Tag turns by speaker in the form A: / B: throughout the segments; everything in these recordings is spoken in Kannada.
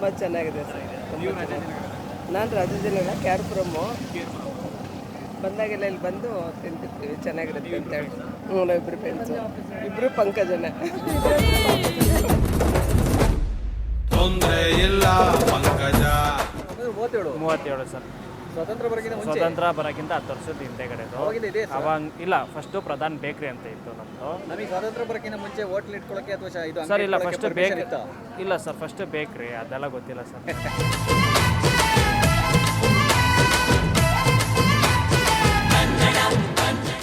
A: ತುಂಬ ಚೆನ್ನಾಗಿದೆ ಸರ್. ತುಂಬ ಚೆನ್ನಾಗಿದೆ. ನಾನು ರಾಜಾಜಿನಗರ ಕ್ಯಾರ್ಪುರಮ್ಮು ಬಂದಾಗೆಲ್ಲ ಇಲ್ಲಿ ಬಂದು ತಿಂತಿರ್ತೀವಿ ಚೆನ್ನಾಗಿರುತ್ತೆ ಅಂತ ಹೇಳಿ. ಹ್ಞೂ ಇಬ್ಬರು ಫ್ರೆಂಡ್ಸು ಇಬ್ಬರು ಪಂಕಜನ.
B: ತೊಂದ್ರೆ ಇಲ್ಲ ಪಂಕಜ.
C: ಮೂವತ್ತೇಳು
D: ಮೂವತ್ತೇಳು ಸರ್.
C: ಸ್ವತಂತ್ರ ಬರೋಕ್ಕಿಂತ
D: ಹತ್ತು ವರ್ಷದ ಹಿಂದೆಗಡೆದು ಅವಾಗ ಇಲ್ಲ ಫಸ್ಟ್ ಪ್ರಧಾನ್ ಬೇಕ್ರಿ ಅಂತ ಇತ್ತು ನಮ್ಮದು
C: ನಮಗೆ ಸ್ವಾತಂತ್ರ್ಯ ಬರೋಕ್ಕಿಂತ ಮುಂಚೆ ಹೋಟ್ಲ್ ಇಟ್ಕೊಳಕ್ಕೆ ಅಥವಾ ಇದು
D: ಸರ್ ಇಲ್ಲ ಫಸ್ಟ್
C: ಬೇಕ್ರಿ
D: ಬೇಕ್ ಇಲ್ಲ ಸರ್ ಫಸ್ಟ್ ಬೇಕ್ರಿ ಅದೆಲ್ಲ ಗೊತ್ತಿಲ್ಲ ಸರ್.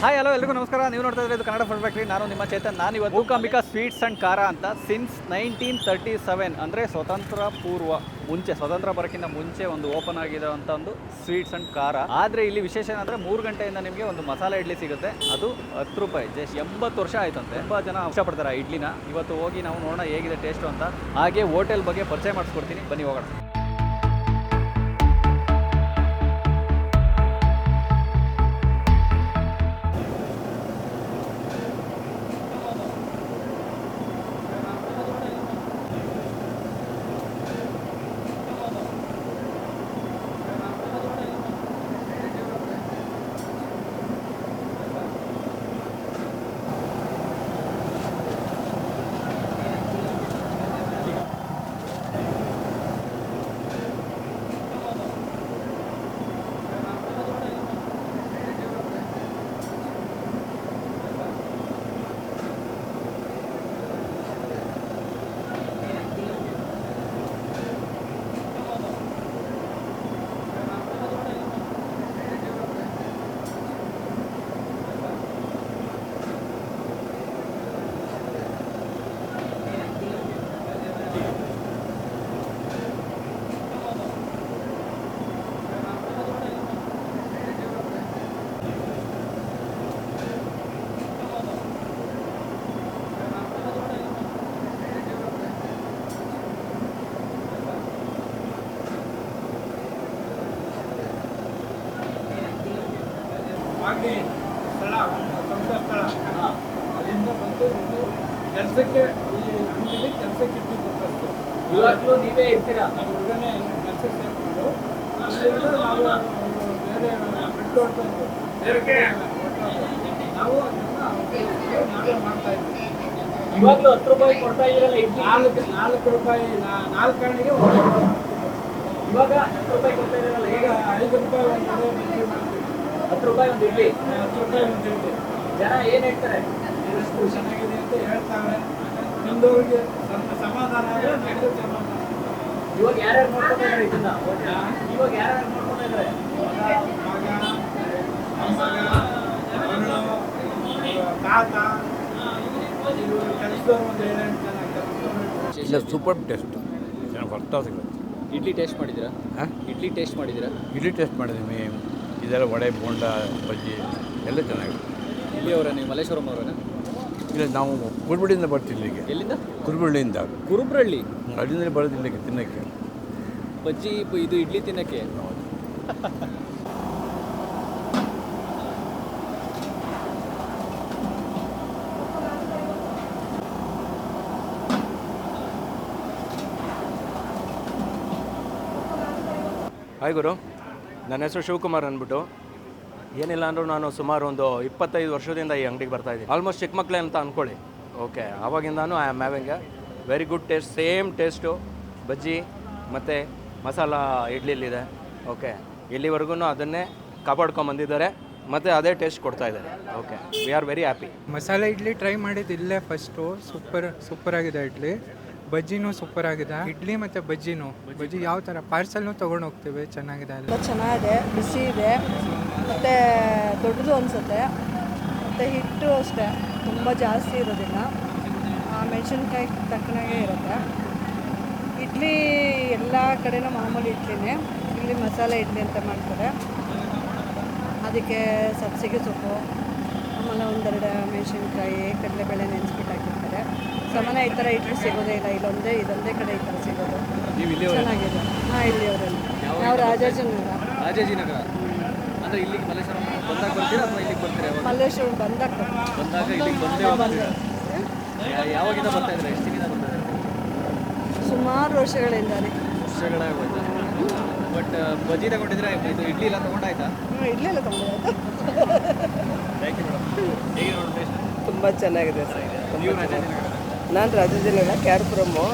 C: ಹಾಯ್ ಹಲೋ ಎಲ್ಲರಿಗೂ ನಮಸ್ಕಾರ. ನೀವು ನೋಡ್ತಾ ಇದ್ರೆ ಇದು ಕನ್ನಡ ಫುಡ್ ಫ್ಯಾಕ್ಟ್ರಿ. ನಾನು ನಿಮ್ಮ ಚೇತನ್. ನಾನು ಇವತ್ತು ಮೂಕಾಂಬಿಕಾ ಸ್ವೀಟ್ಸ್ ಆ್ಯಂಡ್ ಖಾರ ಅಂತ ಸಿನ್ಸ್ ನೈನ್ಟೀನ್ ತರ್ಟಿ ಸೆವೆನ್ ಅಂದರೆ ಸ್ವತಂತ್ರ ಪೂರ್ವ ಮುಂಚೆ ಸ್ವತಂತ್ರ ಬರಕ್ಕಿಂತ ಮುಂಚೆ ಒಂದು ಓಪನ್ ಅಂತ ಒಂದು ಸ್ವೀಟ್ಸ್ ಅಂಡ್ ಖಾರ. ಆದರೆ ಇಲ್ಲಿ ವಿಶೇಷ ಏನಂದರೆ ಮೂರು ಗಂಟೆಯಿಂದ ನಿಮಗೆ ಒಂದು ಮಸಾಲೆ ಇಡ್ಲಿ ಸಿಗುತ್ತೆ. ಅದು ಹತ್ತು ರೂಪಾಯಿ ಜಸ್ಟ್ ಎಂಬತ್ತು ವರ್ಷ ಆಯ್ತಂತೆ ತುಂಬ ಜನ ಇಷ್ಟಪಡ್ತಾರೆ ಆ ಇಡ್ಲಿನ. ಇವತ್ತು ಹೋಗಿ ನಾವು ನೋಡೋಣ ಹೇಗಿದೆ ಟೇಸ್ಟು ಅಂತ. ಹಾಗೆ ಹೋಟೆಲ್ ಬಗ್ಗೆ ಪರಿಚಯ ಮಾಡಿಸ್ಕೊಡ್ತೀನಿ. ಬನ್ನಿ ಹೋಗೋಣ.
E: ಮಾಗಡಿ ಸ್ಥಳ ಸ್ವಂತ ಸ್ಥಳ ಅಲ್ಲಿಂದ ಬಂದು ಒಂದು ಕೆಲಸಕ್ಕೆ ಈ ಅಂಗಡಿಲಿ ಕೆಲಸಕ್ಕೆ ಇಟ್ಟಿದ್ದು ಫಸ್ಟ್
C: ಇವಾಗಲೂ ನೀವೇ ಇರ್ತೀರಾ?
E: ನಮ್ಮ ಹುಡುಗನೇ ಕೆಲಸಕ್ಕೆ ಸೇರಿಕೊಂಡು ಅಲ್ಲಿಂದ ನಾವು ಬೇರೆ ಬಿಟ್ಟು ಬೇರೆ ನಾವು ಅದನ್ನ ನಾವೇ ಮಾಡ್ತಾ ಇದ್ವಿ
C: ಇವಾಗಲೂ ಹತ್ತು ರೂಪಾಯಿ ಕೊಡ್ತಾ ಇರಲ್ಲ ಈಗ
E: ನಾಲ್ಕು ನಾಲ್ಕು ರೂಪಾಯಿ ನಾಲ್ಕು ರೂಪಾಯಿ.
C: ಇವಾಗ ಹತ್ತು ರೂಪಾಯಿ ಕೊಡ್ತಾ ಇದ್ದೀರಲ್ಲ
E: ಈಗ ಐದು ರೂಪಾಯಿ ಒಂದು
C: ಹತ್ತು ರೂಪಾಯಿ ಒಂದು ಇಡ್ಲಿ
E: ಹತ್ತು ರೂಪಾಯಿ ಒಂದು ಇಡ್ಲಿ
C: ಜನ ಏನ್ ಹೇಳ್ತಾರೆ?
E: ಎಷ್ಟು ಚೆನ್ನಾಗಿದೆ ಅಂತ ಹೇಳ್ತಾರೆ. ನಿಮ್ದವ್ರಿಗೆ ಸ್ವಲ್ಪ ಸಮಾಧಾನ
C: ಇವಾಗ ಯಾರ್ಯಾರು ನೋಡ್ಕೊಂತ ಇದ್ದಾರೆ ಇದನ್ನ? ಇವಾಗ ಯಾರ್ಯಾರು ನೋಡ್ಕೊಂತ ಇದ್ದಾರೆ
E: ತಾತ ಇವರು ಕೆಲಸದವ್ರು ಒಂದು ಏಳೆಂಟು ಜನ ಕೆಲಸದವ್ರು
F: ಇಲ್ಲ ಸೂಪರ್ ಟೇಸ್ಟ್ ಚೆನ್ನಾಗಿ ಬರ್ತಾ ಸಿಗುತ್ತೆ.
C: ಇಡ್ಲಿ ಟೇಸ್ಟ್ ಮಾಡಿದ್ದೀರಾ?
F: ಹಾಂ?
C: ಇಡ್ಲಿ ಟೇಸ್ಟ್ ಮಾಡಿದ್ದೀರಾ?
F: ಇಡ್ಲಿ ಟೇಸ್ಟ್ ಮಾಡಿದ್ದೀವಿ. ಇದೆಲ್ಲ ವಡೆ ಬೋಂಡ ಬಜ್ಜಿ ಎಲ್ಲ ಚೆನ್ನಾಗಿದೆ.
C: ಇಲ್ಲಿ ಅವರ ನೀವು ಮಲ್ಲೇಶ್ವರಂ ಅವರನ್ನ
F: ಇಲ್ಲ ನಾವು ಕುರುಬಳ್ಳಿಯಿಂದ ಬರ್ತೀವಿ ಇಲ್ಲಿಗೆ.
C: ಎಲ್ಲಿಂದ?
F: ಕುರುಬಳ್ಳಿಯಿಂದ.
C: ಕುರುಬ್ರಳ್ಳಿ?
F: ಅಲ್ಲಿಂದ ಬರೋದು ಇಲ್ಲಿಗೆ ತಿನ್ನೋಕ್ಕೆ.
C: ಬಜ್ಜಿ ಇದು ಇಡ್ಲಿ ತಿನ್ನಕ್ಕೆ.
G: ಹಾಯ್ ಗುರು ನನ್ನ ಹೆಸರು ಶಿವಕುಮಾರ್ ಅಂದ್ಬಿಟ್ಟು. ಏನಿಲ್ಲ ಅಂದರೂ ನಾನು ಸುಮಾರು ಒಂದು ಇಪ್ಪತ್ತೈದು ವರ್ಷದಿಂದ ಈ ಅಂಗಡಿಗೆ ಬರ್ತಾ ಇದ್ದೀನಿ. ಆಲ್ಮೋಸ್ಟ್ ಚಿಕ್ಕ ಮಕ್ಕಳೇ ಅಂತ ಅಂದ್ಕೊಳ್ಳಿ okay ಆವಾಗಿಂದಾನು I am having a very good taste same taste bajji ಮತ್ತು ಮಸಾಲ ಇಡ್ಲಿಲ್ಲಿದೆ ಓಕೆ ಇಲ್ಲಿವರೆಗೂ ಅದನ್ನೇ ಕಾಪಾಡ್ಕೊಂಬಂದಿದ್ದಾರೆ. ಮತ್ತು ಅದೇ ಟೇಸ್ಟ್ ಕೊಡ್ತಾ ಇದ್ದಾರೆ. Okay we are very happy
H: masala idli try ಮಾಡಿದ್ದು ಇಲ್ಲೇ ಫಸ್ಟು ಸೂಪರ್ ಸೂಪರ್ ಆಗಿದೆ ಇಡ್ಲಿ. ಬಜ್ಜಿನೂ ಸೂಪರ್ ಆಗಿದೆ. ಇಡ್ಲಿ ಮತ್ತು ಬಜ್ಜಿನೂ. ಬಜ್ಜಿ ಯಾವ ಥರ ಪಾರ್ಸಲ್ನು ತೊಗೊಂಡು ಹೋಗ್ತೇವೆ ಚೆನ್ನಾಗಿದೆ ಅಲ್ಲಿ
A: ತುಂಬ ಚೆನ್ನಾಗಿದೆ ಬಿಸಿ ಇದೆ. ಮತ್ತು ದೊಡ್ಡದು ಅನಿಸುತ್ತೆ. ಮತ್ತು ಹಿಟ್ಟು ಅಷ್ಟೇ ತುಂಬ ಜಾಸ್ತಿ ಇರೋದಿಲ್ಲ. ಮೆಣಸಿನ್ಕಾಯಿ ತಕ್ಕನಾಗೆ ಇರುತ್ತೆ. ಇಡ್ಲಿ ಎಲ್ಲ ಕಡೆನೂ ಮಾಮೂಲಿ ಇಡ್ಲಿನೇ. ಇಲ್ಲಿ ಮಸಾಲೆ ಇಡ್ಲಿ ಅಂತ ಮಾಡ್ತಾರೆ. ಅದಕ್ಕೆ ಸಬ್ಸಿಗೆ ಸೊಪ್ಪು ಆಮೇಲೆ ಒಂದೆರಡು ಮೆಣಸಿನ್ಕಾಯಿ ಕಡಲೆಬೇಳೆ ನೆನೆಸ್ಬಿಟ್ಟು ಸಾಮಾನ್ಯ ಈ ಥರ ಇಡ್ಲಿ ಸಿಗೋದೇ ಇಲ್ಲ ಇಲ್ಲೊಂದೇ ಇದೊಂದೇ ಕಡೆ ಈ ಥರ ಸಿಗೋದು.
C: ನೀವು ಇಲ್ಲಿ
A: ಚೆನ್ನಾಗಿದೆ. ಹಾಂ ಇಲ್ಲಿ ಅವರಲ್ಲಿ ನಾವು ರಾಜಾಜಿನಗರ
C: ರಾಜಾಜಿನಗರ. ಅಂದ್ರೆ ಇಲ್ಲಿ ಮಲ್ಲೇಶ್ವರಂ ಬಂದಾಗ ಬರ್ತೀರಾ ಅಥವಾ ಇಲ್ಲಿಗೆ ಬರ್ತೀರಾ ಯಾವಾಗ?
A: ಮಲ್ಲೇಶ್ವರ ಬಂದಾಗ
C: ಬಂದಾಗ ಇಲ್ಲಿಗೆ ಬಂದೇ ಹೋಗ್ತೀರಾ? ಯಾ- ಯಾವಾಗಿಂದ ಬರ್ತಾ ಇದ್ರೆ ಎಷ್ಟು ದಿನ ಬರ್ತಾ ಇದ್ದಾರೆ?
A: ಸುಮಾರು ವರ್ಷಗಳಿಂದಾನೆ
C: ವರ್ಷಗಳೇ ಆಗೋಯ್ತು? ಬಟ್ ಬಜಿ ತಗೊಂಡಿದ್ರೆ ಇದು ಇಡ್ಲಿ ಎಲ್ಲ ತಗೊಂಡಾಯ್ತಾ?
A: ಹ್ಞೂ ಇಡ್ಲಿ ಎಲ್ಲ ತೊಗೊಂಡಿರೋದು
C: ಥ್ಯಾಂಕ್ ಯು ಮೇಡಮ್ ಹೇಗೆ ನೋಡಿ
A: ತುಂಬ ಚೆನ್ನಾಗಿದೆ ಸರ್.
C: ನೀವು ರಾಜಾಜಿನಗರ
A: ನಾನು ರಾಜಾಜಿನಗರ ಕ್ಯಾರ್ಪುರಮ್ಮು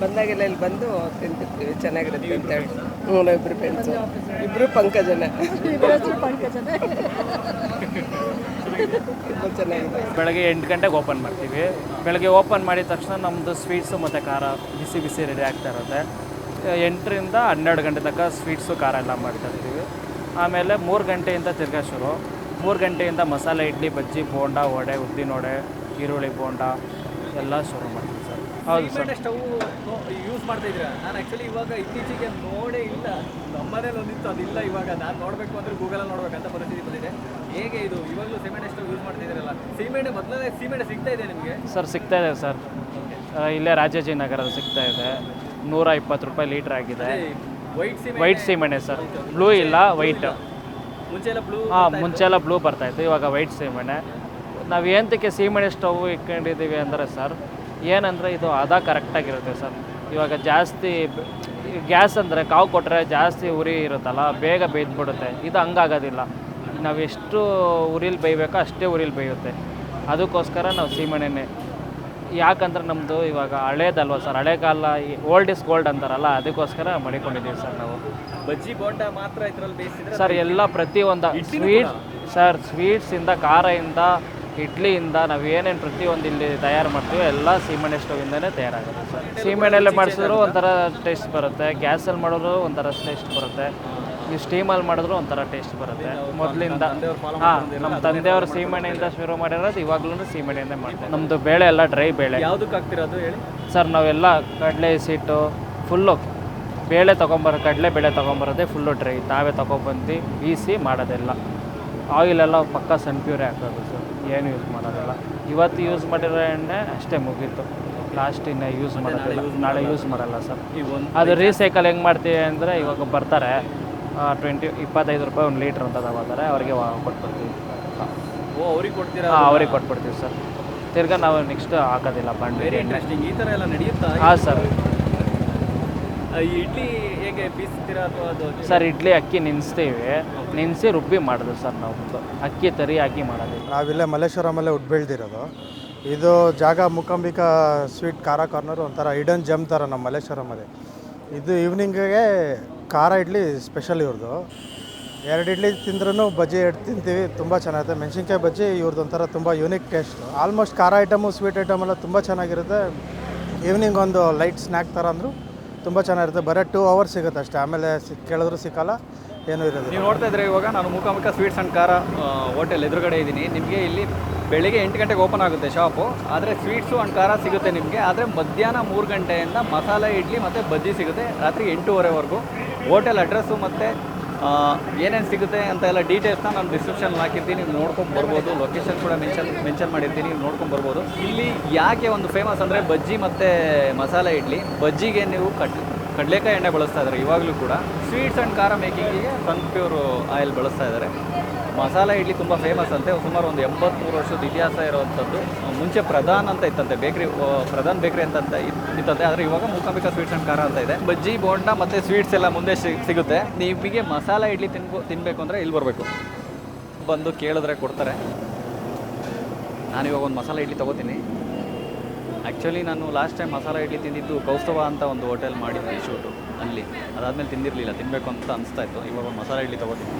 A: ಬಂದಾಗೆಲ್ಲ ಇಲ್ಲಿ ಬಂದು ತಿಂತಿರ್ತೀವಿ ಚೆನ್ನಾಗಿರುತ್ತೆ ಅಂತ ಹೇಳಿ. ಹ್ಞೂ ಇಬ್ಬರು ಫ್ರೆಂಡ್ಸು ಇಬ್ಬರು ಪಂಕಜನ. ಪಂಕಜನ. ತುಂಬ ಚೆನ್ನಾಗಿದೆ.
D: ಬೆಳಗ್ಗೆ ಎಂಟು ಗಂಟೆಗೆ ಓಪನ್ ಮಾಡ್ತೀವಿ. ಬೆಳಗ್ಗೆ ಓಪನ್ ಮಾಡಿದ ತಕ್ಷಣ ನಮ್ಮದು ಸ್ವೀಟ್ಸು ಮತ್ತು ಖಾರ ಬಿಸಿ ಬಿಸಿ ರೆಡಿ ಆಗ್ತಾ ಇರುತ್ತೆ. ಎಂಟರಿಂದ ಹನ್ನೆರಡು ಗಂಟೆ ತನಕ ಸ್ವೀಟ್ಸು ಖಾರ ಎಲ್ಲ ಮಾಡ್ತಾ ಇರ್ತೀವಿ. ಆಮೇಲೆ ಮೂರು ಗಂಟೆಯಿಂದ ತಿರ್ಗಾ ಶುರು. ಮೂರು ಗಂಟೆಯಿಂದ ಮಸಾಲೆ ಇಡ್ಲಿ ಬಜ್ಜಿ ಬೋಂಡ ವಡೆ ಉದ್ದಿನ ವಡೆ ಈರುಳ್ಳಿ ಬೋಂಡ ಎಲ್ಲ ಶುರು ಮಾಡ್ತೀವಿ ಸರ್. ಹೌದು ಸರ್.
C: ಸ್ಟವ್ ಯೂಸ್ ಮಾಡ್ತಾ ಇದ್ದೀರಾ? ನಾನು ಆ್ಯಕ್ಚುಲಿ ಇವಾಗ ಇತ್ತೀಚೆಗೆ ನೋಡೇ ಇಲ್ಲ. ನಮ್ಮನೇಲಿ ಒಂದಿತ್ತು ಅದಿಲ್ಲ ಇವಾಗ. ನಾನು ನೋಡಬೇಕು ಅಂದರೆ ಗೂಗಲಲ್ಲಿ ಅಂತ ಪರಿಸ್ಥಿತಿ ಬಂದಿದೆ. ಹೇಗೆ ಇದು? ಇವಾಗಲೂ ಸಿಮೆಂಟ್ ಸ್ಟವ್ ಯೂಸ್ ಮಾಡ್ತಾ ಮಾಡ್ತಿದ್ದೀರಲ್ಲ ಸಿಮೆಂಟ್ ಮೊದಲೇ ಸಿಮೆಂಟ್ ಸಿಗ್ತಾ ಇದೆ ನಿಮಗೆ?
D: ಸರ್ ಸಿಗ್ತಾ ಇದೆ ಸರ್. ಇಲ್ಲೇ ರಾಜಾಜಿನಗರದ ಸಿಗ್ತಾ ಇದೆ. ನೂರ ಇಪ್ಪತ್ತು ರೂಪಾಯಿ ಲೀಟ್ರ್ ಆಗಿದೆ.
C: ವೈಟ್ ಸಿಮೆಂಟ್
D: ವೈಟ್ ಸಿಮೆಂಟೆ ಸರ್. ಬ್ಲೂ ಇಲ್ಲ ವೈಟ್
C: ಮುಂಚೆ ಎಲ್ಲ ಬ್ಲೂ
D: ಹಾಂ ಮುಂಚೆ ಎಲ್ಲ ಬ್ಲೂ ಬರ್ತಾಯಿತ್ತು ಇವಾಗ ವೈಟ್ ಸೀಮೆಣ್ಣೆ ನಾವು ಏನಕ್ಕೆ ಸೀಮೆಣ್ಣೆ ಸ್ಟವ್ ಇಟ್ಕೊಂಡಿದ್ದೀವಿ ಅಂದರೆ ಸರ್ ಏನಂದರೆ ಇದು ಅದ ಕರೆಕ್ಟಾಗಿರುತ್ತೆ ಸರ್ ಇವಾಗ ಜಾಸ್ತಿ ಗ್ಯಾಸ್ ಅಂದರೆ ಕಾವು ಕೊಟ್ಟರೆ ಜಾಸ್ತಿ ಉರಿ ಇರುತ್ತಲ್ಲ ಬೇಗ ಬೇಯ್ದುಬಿಡುತ್ತೆ. ಇದು ಹಂಗಾಗೋದಿಲ್ಲ. ನಾವು ಎಷ್ಟು ಉರಿಲಿ ಬೇಯಬೇಕೋ ಅಷ್ಟೇ ಉರಿಲಿ ಬೇಯುತ್ತೆ. ಅದಕ್ಕೋಸ್ಕರ ನಾವು ಸೀಮೆಣ್ಣೆನೆ ಯಾಕಂದ್ರೆ ನಮ್ಮದು ಇವಾಗ ಹಳೇದಲ್ವ ಸರ್ ಹಳೆ ಕಾಲ ಓಲ್ಡ್ ಇಸ್ ಗೋಲ್ಡ್ ಅಂತಾರಲ್ಲ ಅದಕ್ಕೋಸ್ಕರ ಮಡಿಕೊಂಡಿದ್ದೀವಿ ಸರ್ ನಾವು.
C: ಬಜ್ಜಿ ಬೋಂಡ ಮಾತ್ರ ಇದರಲ್ಲಿ ಬೇಯಿಸಿದ್ರೆ
D: ಸರ್ ಎಲ್ಲ ಪ್ರತಿಯೊಂದು ಸ್ವೀಟ್ ಸರ್ ಸ್ವೀಟ್ಸಿಂದ ಖಾರದಿಂದ ಇಡ್ಲಿಯಿಂದ ನಾವು ಏನೇನು ಪ್ರತಿಯೊಂದು ಇಲ್ಲಿ ತಯಾರು ಮಾಡ್ತೀವಿ ಎಲ್ಲ ಸೀಮೆಣ್ಣೆ ಸ್ಟೋವಿಂದನೇ ತಯಾರಾಗುತ್ತೆ ಸರ್. ಸೀಮೆಣ್ಣೆಲ್ಲೇ ಮಾಡಿಸಿದ್ರು ಒಂಥರ ಟೇಸ್ಟ್ ಬರುತ್ತೆ. ಗ್ಯಾಸಲ್ಲಿ ಮಾಡಿದ್ರು ಒಂಥರ ಟೇಸ್ಟ್ ಬರುತ್ತೆ. ನೀವು ಸ್ಟೀಮಲ್ಲಿ ಮಾಡಿದ್ರು ಒಂಥರ ಟೇಸ್ಟ್ ಬರುತ್ತೆ. ಮೊದಲಿಂದ ಹಾಂ ನಮ್ಮ ತಂದೆಯವರು ಸೀಮೆಣ್ಣೆಯಿಂದ ಶುರು ಮಾಡಿರೋದು ಇವಾಗಲೂ ಸೀಮೆಣ್ಣೆಯಿಂದ ಮಾಡ್ತಾರೆ. ನಮ್ಮದು ಬೇಳೆ ಎಲ್ಲ ಡ್ರೈ ಬೇಳೆ.
C: ಯಾವುದಕ್ಕೆ ಹಾಕ್ತಿರೋದು ಹೇಳಿ?
D: ಸರ್ ನಾವೆಲ್ಲ ಕಡಲೆ ಸೀಟು ಫುಲ್ಲು ಬೇಳೆ ತೊಗೊಂಬರೋ ಕಡಲೆ ಬೇಳೆ ತೊಗೊಂಬರೋದೇ ಫುಲ್ಲು ಡ್ರೈ ತಾವೇ ತೊಗೊಬಂದು ಬೀಸಿ ಮಾಡೋದೆಲ್ಲ. ಆಯಿಲೆಲ್ಲ ಪಕ್ಕ ಸನ್ ಪ್ಯೂರೇ ಹಾಕೋದು ಸರ್ ಏನು ಯೂಸ್ ಮಾಡೋದಿಲ್ಲ. ಇವತ್ತು ಯೂಸ್ ಮಾಡಿರೋ ಎಣ್ಣೆ ಅಷ್ಟೇ ಮುಗೀತು. ಲಾಸ್ಟ್ ಇನ್ನೇ ಯೂಸ್ ಮಾಡೋದಿಲ್ಲ. ನಾಳೆ ಯೂಸ್ ಮಾಡಲ್ಲ ಸರ್ ಅದು ರೀಸೈಕಲ್ ಹೆಂಗೆ ಮಾಡ್ತೀವಿ ಅಂದರೆ ಇವಾಗ ಬರ್ತಾರೆ ಟ್ವೆಂಟಿ ಇಪ್ಪತ್ತೈದು ರೂಪಾಯಿ ಒಂದು ಲೀಟ್ರ್ ಅಂತ ತಗೋತಾರೆ ಅವರಿಗೆ ಕೊಟ್ಬಿಡ್ತೀವಿ.
C: ಓ ಅವ್ರಿಗೆ ಕೊಡ್ತೀರಾ
D: ಹಾಂ ಅವ್ರಿಗೆ ಕೊಟ್ಬಿಡ್ತೀವಿ ಸರ್ ತಿರ್ಗಾ ನಾವು ನೆಕ್ಸ್ಟ್ ಹಾಕೋದಿಲ್ಲ
C: ವೆರಿ
D: ಬಂಡಿ
C: ಇಂಟ್ರೆಸ್ಟಿಂಗ್ ಈ ಥರ ಎಲ್ಲ ನಡೆಯುತ್ತಾ?
D: ಹಾಂ ಸರ್
C: ಇಡ್ಲಿ ಹೇಗೆ ಬೀಸ್ತೀರಾ ಅಥವಾ ಅದು
D: ಸರ್ ಇಡ್ಲಿ ಅಕ್ಕಿ ನೆನೆಸ್ತೀವಿ. ನೆನೆಸಿ ರುಬ್ಬಿ ಮಾಡೋದು ಸರ್ ನಾವು. ಅಕ್ಕಿ ತರಿ ಹಾಕಿ ಮಾಡೋದು.
I: ನಾವಿಲ್ಲೇ ಮಲ್ಲೇಶ್ವರಮಲ್ಲೇ ಉಡ್ ಬೆಳೆದಿರೋದು ಇದು ಜಾಗ ಮುಕಾಂಬಿಕಾ ಸ್ವೀಟ್ ಖಾರ ಕಾರ್ನರ್ ಒಂಥರ ಹಿಡನ್ ಜಮ್ ಥರ ನಮ್ಮ ಮಲ್ಲೇಶ್ವರಮಲ್ಲಿ ಇದು ಈವ್ನಿಂಗಿಗೆ ಖಾರ ಇಡ್ಲಿ ಸ್ಪೆಷಲ್ ಇವ್ರದ್ದು ಎರಡು ಇಡ್ಲಿ ತಿಂದ್ರೂ ಬಜ್ಜಿ ಎರಡು ತಿಂತೀವಿ ತುಂಬ ಚೆನ್ನಾಗಿರುತ್ತೆ ಮೆಣಸಿನ್ಕಾಯಿ ಬಜ್ಜಿ ಇವ್ರದ್ದು ಒಂಥರ ತುಂಬ ಯೂನಿಕ್ ಟೇಸ್ಟ್ ಆಲ್ಮೋಸ್ಟ್ ಖಾರ ಐಟಮು ಸ್ವೀಟ್ ಐಟಮ್ ಎಲ್ಲ ತುಂಬ ಚೆನ್ನಾಗಿರುತ್ತೆ. ಈವ್ನಿಂಗ್ ಒಂದು ಲೈಟ್ ಸ್ನ್ಯಾಕ್ ಥರ ಅಂದರೂ. ತುಂಬ ಚೆನ್ನಾಗಿರುತ್ತೆ. ಬರೀ ಟೂ ಅವರ್ಸ್ ಸಿಗುತ್ತೆ ಅಷ್ಟೇ. ಆಮೇಲೆ ಸಿಕ್ ಕೇಳಿದ್ರು ಸಿಕ್ಕಲ್ಲ, ಏನೂ ಇರೋದಿಲ್ಲ.
C: ನೀವು ನೋಡ್ತಾ ಇದ್ರೆ ಇವಾಗ ನಾನು ಮುಖಾಮುಖ ಸ್ವೀಟ್ಸ್ ಅಂಡ್ ಖಾರ ಹೋಟೆಲ್ ಎದುರುಗಡೆ ಇದ್ದೀನಿ. ನಿಮಗೆ ಇಲ್ಲಿ ಬೆಳಿಗ್ಗೆ ಎಂಟು ಗಂಟೆಗೆ ಓಪನ್ ಆಗುತ್ತೆ ಶಾಪು ಆದರೆ ಸ್ವೀಟ್ಸು ಆ್ಯಂಡ್ ಖಾರ ಸಿಗುತ್ತೆ ನಿಮಗೆ. ಆದರೆ ಮಧ್ಯಾಹ್ನ ಮೂರು ಗಂಟೆಯಿಂದ ಮಸಾಲೆ, ಇಡ್ಲಿ ಮತ್ತು ಬಜ್ಜಿ ಸಿಗುತ್ತೆ. ರಾತ್ರಿ ಎಂಟೂವರೆವರೆಗೂ. ಹೋಟೆಲ್ ಅಡ್ರೆಸ್ಸು ಮತ್ತು ಏನೇನು ಸಿಗುತ್ತೆ ಅಂತ ಎಲ್ಲ ಡೀಟೇಲ್ಸ್ನ ನಾನು ಡಿಸ್ಕ್ರಿಪ್ಷನ್ ಹಾಕಿರ್ತೀನಿ. ನೀವು ನೋಡ್ಕೊಂಡು ಬರ್ಬೋದು. ಲೊಕೇಶನ್ ಕೂಡ ಮೆನ್ಷನ್ ಮೆನ್ಷನ್ ಮಾಡಿರ್ತೀನಿ. ನೀವು ನೋಡ್ಕೊಂಡು ಬರ್ಬೋದು. ಇಲ್ಲಿ ಯಾಕೆ ಒಂದು ಫೇಮಸ್ ಅಂದರೆ ಬಜ್ಜಿ ಮತ್ತು ಮಸಾಲೆ ಇಡ್ಲಿ. ಬಜ್ಜಿಗೆ ನೀವು ಕಟ್, ಕಡಲೆಕಾಯಿ ಎಣ್ಣೆ ಬಳಸ್ತಾ ಇದ್ದಾರೆ ಇವಾಗಲೂ ಕೂಡ. ಸ್ವೀಟ್ಸ್ ಆ್ಯಂಡ್ ಖಾರ ಮೇಕಿಂಗಿಗೆ ಸನ್ಪ್ಯೂರ್ ಆಯಿಲ್ ಬಳಸ್ತಾ ಇದ್ದಾರೆ. ಮಸಾಲೆ ಇಡ್ಲಿ ತುಂಬ ಫೇಮಸ್ ಅಂತೆ. ಸುಮಾರು ಒಂದು ಎಂಬತ್ತ್ಮೂರು ವರ್ಷದ ಇತಿಹಾಸ ಇರುವಂಥದ್ದು ಮುಂಚೆ ಪ್ರಧಾನ್ ಅಂತ ಇತ್ತಂತೆ. ಬೇಕ್ರಿ ಪ್ರಧಾನ್ ಬೇಕ್ರಿ ಅಂತ ಅಂತ ಇತ್- ಇತ್ತಂತೆ ಆದರೆ ಇವಾಗ ಮೂಕಾಂಬಿಕಾ ಸ್ವೀಟ್ಸ್ ಆ್ಯಂಡ್ ಖಾರ ಅಂತ ಇದೆ. ಬಜ್ಜಿ, ಬೋಂಡ ಮತ್ತು ಸ್ವೀಟ್ಸ್ ಎಲ್ಲ ಮುಂದೆ ಸಿಗುತ್ತೆ. ನಿಮಗೆ ಮಸಾಲೆ ಇಡ್ಲಿ ತಿನ್ಬೋ ತಿನ್ನಬೇಕು ಅಂದರೆ ಇಲ್ಲಿ ಬರಬೇಕು. ಬಂದು ಕೇಳಿದ್ರೆ ಕೊಡ್ತಾರೆ. ನಾನಿವಾಗ ಒಂದು ಮಸಾಲ ಇಡ್ಲಿ ತೊಗೋತೀನಿ. ಆ್ಯಕ್ಚುಲಿ ನಾನು ಲಾಸ್ಟ್ ಟೈಮ್ ಮಸಾಲ ಇಡ್ಲಿ ತಿಂದಿದ್ದು ಕೌಸ್ತವ ಅಂತ ಒಂದು ಹೋಟೆಲ್ ಮಾಡಿದ್ದೆ ಶೂಟು ಅಲ್ಲಿ. ಅದಾದಮೇಲೆ ತಿಂದಿರಲಿಲ್ಲ. ತಿನ್ನಬೇಕು ಅಂತ ಅನಿಸ್ತಾ ಇತ್ತು. ಇವಾಗ ಒಂದು ಮಸಾಲೆ ಇಡ್ಲಿ ತೊಗೋತೀನಿ.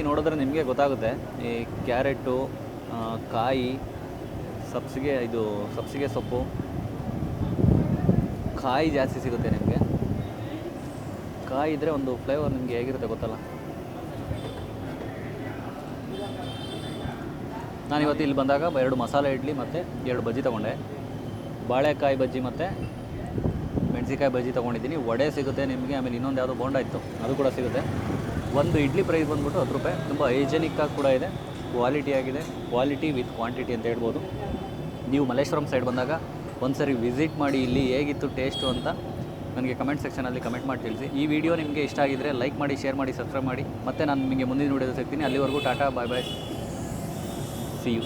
C: ಇಡ್ಲಿ ನೋಡಿದ್ರೆ ನಿಮಗೆ ಗೊತ್ತಾಗುತ್ತೆ. ಈ ಕ್ಯಾರೆಟು ಕಾಯಿ, ಸಬ್ಸಿಗೆ, ಇದು ಸಬ್ಸಿಗೆ ಸೊಪ್ಪು, ಕಾಯಿ ಜಾಸ್ತಿ ಸಿಗುತ್ತೆ ನಿಮಗೆ. ಕಾಯಿ ಇದ್ದರೆ ಒಂದು ಫ್ಲೇವರ್ ನಿಮಗೆ ಹೇಗಿರುತ್ತೆ ಗೊತ್ತಲ್ಲ? ನಾನು ಇವತ್ತು ಇಲ್ಲಿ ಬಂದಾಗ ಎರಡು ಮಸಾಲೆ ಇಡ್ಲಿ ಮತ್ತು ಎರಡು ಬಜ್ಜಿ ತೊಗೊಂಡೆ. ಬಾಳೆಕಾಯಿ ಬಜ್ಜಿ ಮತ್ತು ಮೆಣಸಿಕಾಯಿ ಬಜ್ಜಿ ತೊಗೊಂಡಿದ್ದೀನಿ. ವಡೆ ಸಿಗುತ್ತೆ ನಿಮಗೆ ಆಮೇಲೆ ಇನ್ನೊಂದು ಯಾವುದೋ ಬೋಂಡ ಇತ್ತು ಅದು ಕೂಡ ಸಿಗುತ್ತೆ. ಒಂದು ಇಡ್ಲಿ ಪ್ರೈಸ್ ಬಂದ್ಬಿಟ್ಟು ಹತ್ತು ರೂಪಾಯಿ. ತುಂಬ ಹೈಜೆನಿಕ್ ಆಗಿ ಕೂಡ ಇದೆ. ಕ್ವಾಲಿಟಿ ಆಗಿದೆ. ಕ್ವಾಲಿಟಿ ವಿತ್ ಕ್ವಾಂಟಿಟಿ ಅಂತ ಹೇಳ್ಬೋದು. ನೀವು ಮಲ್ಲೇಶ್ವರಂ ಸೈಡ್ ಬಂದಾಗ ಒಂದು ಸರಿ ವಿಸಿಟ್ ಮಾಡಿ ಇಲ್ಲಿ ಹೇಗಿತ್ತು ಟೇಸ್ಟು ಅಂತ ನನಗೆ ಕಮೆಂಟ್ ಸೆಕ್ಷನಲ್ಲಿ ಕಮೆಂಟ್ ಮಾಡಿ ತಿಳಿಸಿ. ಈ ವಿಡಿಯೋ ನಿಮಗೆ ಇಷ್ಟ ಆಗಿದ್ದರೆ ಲೈಕ್ ಮಾಡಿ ಶೇರ್ ಮಾಡಿ ಸಬ್ಸ್ಕ್ರೈಬ್ ಮಾಡಿ. ಮತ್ತೆ ನಾನು ನಿಮಗೆ ಮುಂದಿನ ವಿಡಿಯೋದಲ್ಲಿ ಸಿಗ್ತೀನಿ. ಅಲ್ಲಿವರೆಗೂ tata bye bye see you